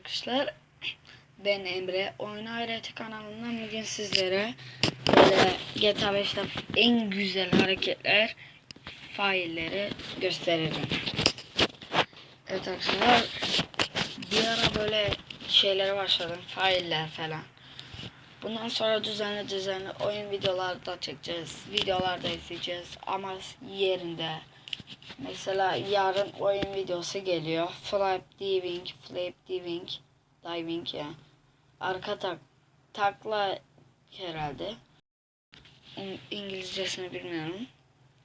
Arkadaşlar ben Emre. Oyun Ayreti kanalından bugün sizlere böyle GTA 5'te en güzel hareketler failleri göstereceğim. Evet arkadaşlar bir ara böyle şeylere başladım. Failler falan. Bundan sonra düzenli düzenli oyun videoları da çekeceğiz. Videolarda izleyeceğiz ama yerinde. Mesela yarın oyun videosu geliyor. Flip diving, flip diving, diving ya. Arka tak, takla herhalde. İn- İngilizcesini bilmiyorum.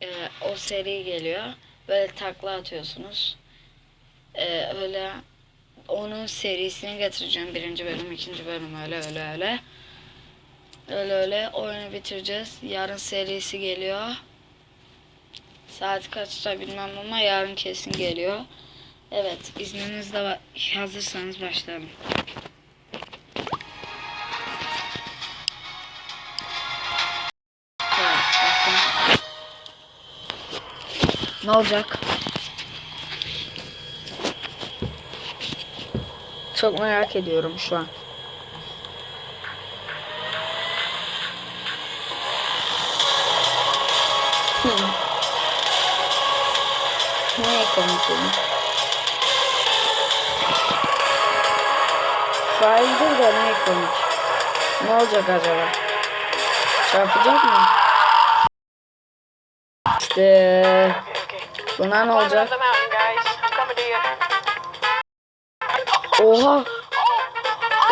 Ee, o seri geliyor. Böyle takla atıyorsunuz. Ee, öyle onun serisini getireceğim. Birinci bölüm, ikinci bölüm öyle öyle öyle. Öyle öyle oyunu bitireceğiz. Yarın serisi geliyor. Saat kaçta bilmem ama yarın kesin geliyor. Evet izninizle hazırsanız başlayalım. Ne olacak? Çok merak ediyorum şu an. Bunu? Faildir de ne komik? Ne olacak acaba? Çarpacak mı? İşte buna ne olacak? Oha!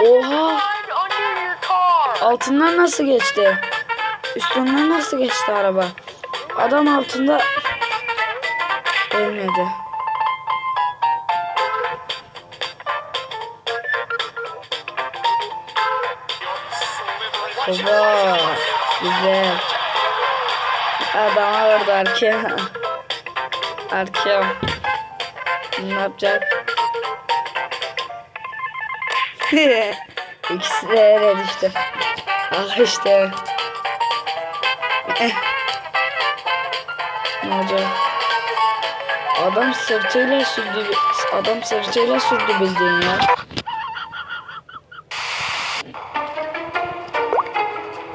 Oha! Altından nasıl geçti? Üstünden nasıl geçti araba? Adam altında ölmedi. Baba güzel. Adama vurdu arkaya. Arkaya. Ne yapacak? İkisi de yere düştü. Ah işte. Eh. Ne olacak? Adam sırtıyla sürdü. Adam sırtıyla sürdü bildiğin ya.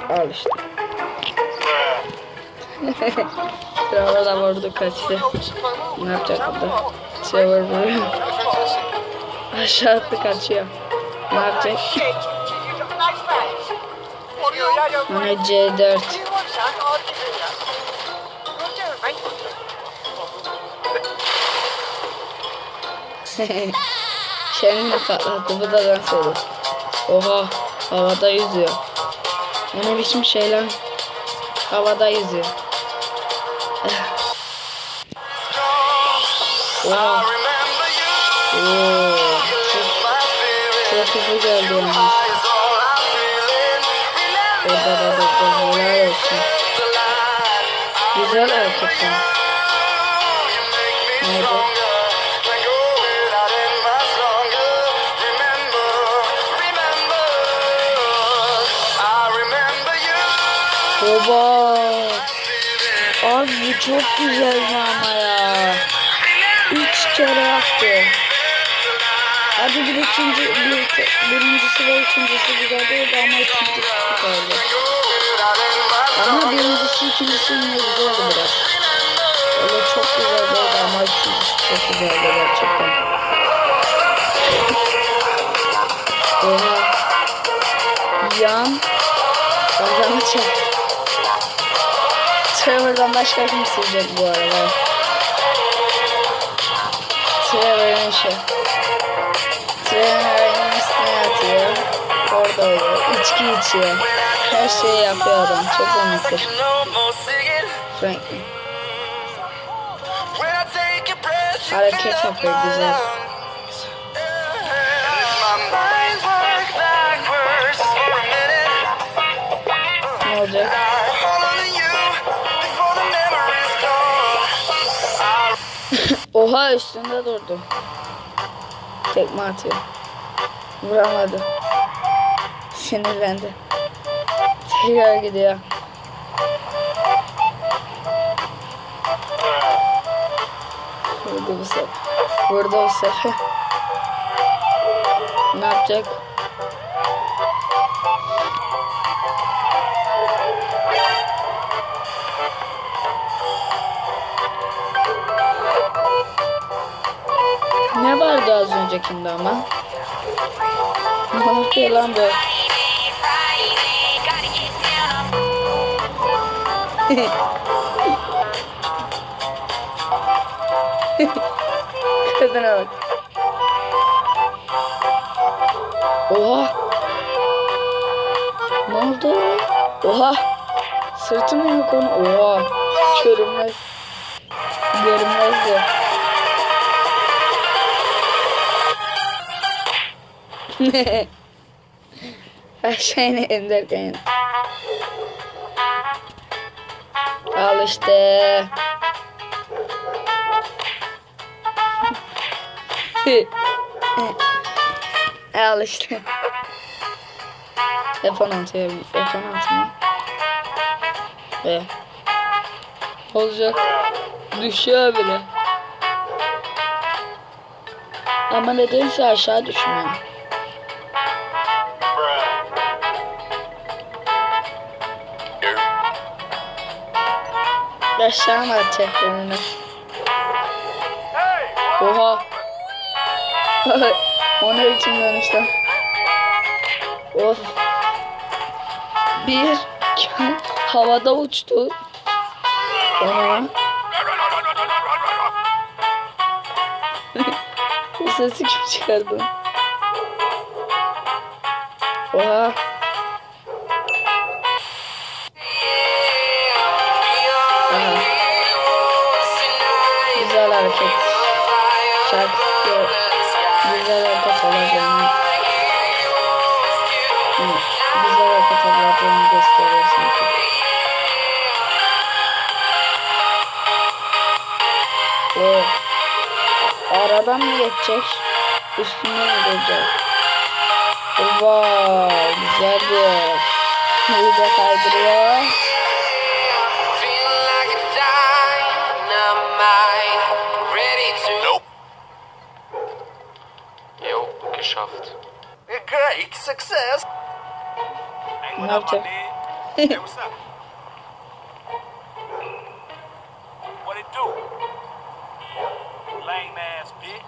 Al işte. Trevor da vurdu kaçtı. Ne yapacak burada? Trevor vuruyor. Aşağı attı kaçıyor. Ne yapacak? Ona C4. Kendini patlattı. Bu da dans ediyor. Oha. Havada yüzüyor. O ne biçim şey lan? Havada yüzüyor. Oha. Oo. Çok, çok hızlı geldi yani. Orada da da da helal olsun. Güzel hareketler. Nerede? Baba. Abi bu çok güzel ama ya. Üç kere yaptı. Hadi bir ikinci, bir, birincisi ve ikincisi güzel değildi ama ikincisi güzeldi. Ama birincisi ikincisi güzeldi biraz. Öyle çok güzel değildi ama ikincisi çok güzeldi gerçekten. Yan. Kazanı çek. Trevor'dan başka kim sürecek bu arada? Trevor'ın işi. Trevor'ın üstüne yatıyor. Orada oluyor. İçki içiyor. Her şeyi yapıyor adam. Çok komiktir. Franklin. Hareket yapıyor güzel. Oha üstünde durdu. Tekme atıyor. Vuramadı. Sinirlendi. Tekrar gidiyor. Vurdu bu sefer. Vurdu bu sefer. Ne yapacak? Vardı az öncekinde ama? Ne yapıyor lan bu? Kadına bak. Oha. Ne oldu? Oha. Sırtı mı yok onun? Oha. Görünmez. Görünmezdi. Aşağı inelim derken. Al işte. Al işte. F16 ya. F16 mı? Olacak. Düşüyor bile. Ama nedense aşağı düşmüyor. Aşağı mı atacak önüne? Oha. o ne biçim dönüş? Of. Bir havada uçtu. Ona. Bu sesi kim çıkardı? Oha. Şarkısı güzel hareket olacağını güzel hareket olacağını gösteriyor sanki. O aradan mı geçecek? Üstünden mi geçecek? Vay güzeldi. İyice kaydırıyor. Geschafft. Great success. Ne yapacak? Hey, what's up? What it do? Lame ass bitch.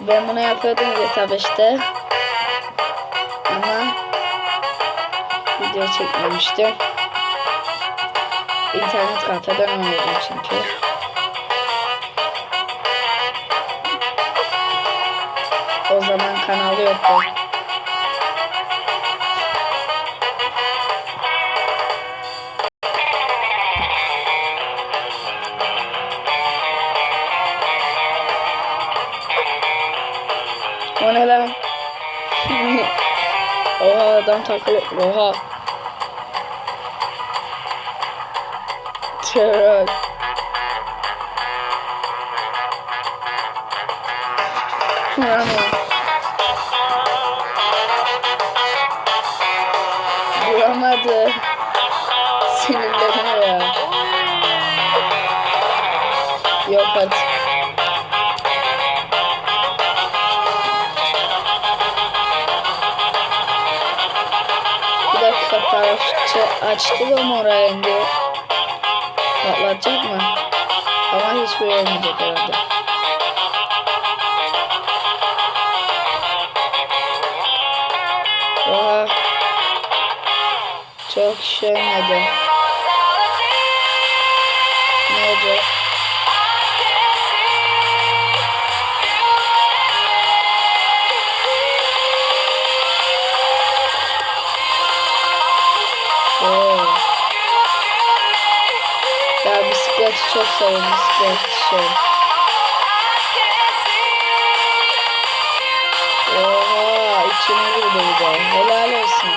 ben bunu yapıyordum GTA 5'te. Ama video çekmemiştim. İnternet kafeden oynuyordum çünkü. O zaman kanalı yoktu. Adam takılı. Oha. Çek. Vuramıyor. Vuramadı. Sinirleniyor ya. Yok artık. Paraşütü açtı da indi? Patlatacak mı? Ama hiçbir olmayacak herhalde. Oha. Çok şey çok seviyorum bisiklet şey. Oha içine girdi bir de. Helal olsun.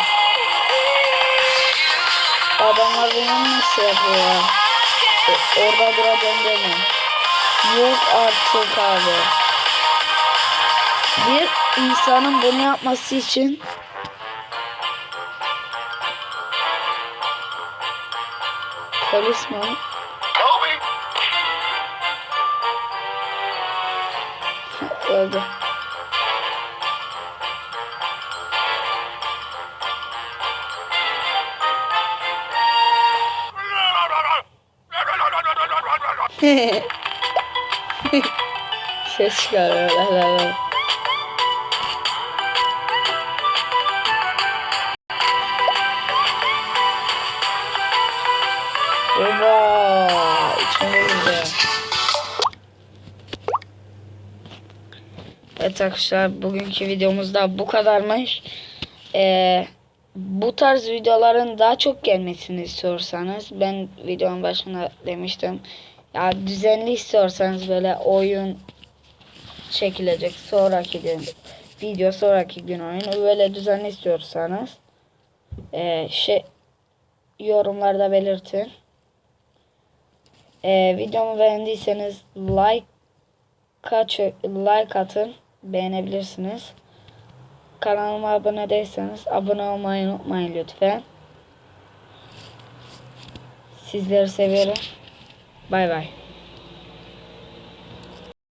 Adamlar bunu nasıl yapıyor ya? E, orada duracağım deme. Yok artık abi. Bir insanın bunu yapması için polis mi? Öldü. Ses çıkarıyor. Evet arkadaşlar bugünkü videomuzda bu kadarmış. Ee, bu tarz videoların daha çok gelmesini istiyorsanız ben videonun başında demiştim. Ya düzenli istiyorsanız böyle oyun çekilecek sonraki gün video sonraki gün oyun böyle düzenli istiyorsanız ee, şey yorumlarda belirtin. Ee, videomu beğendiyseniz like kaç like atın beğenebilirsiniz. Kanalıma abone değilseniz abone olmayı unutmayın lütfen. Sizleri seviyorum. Bay bay.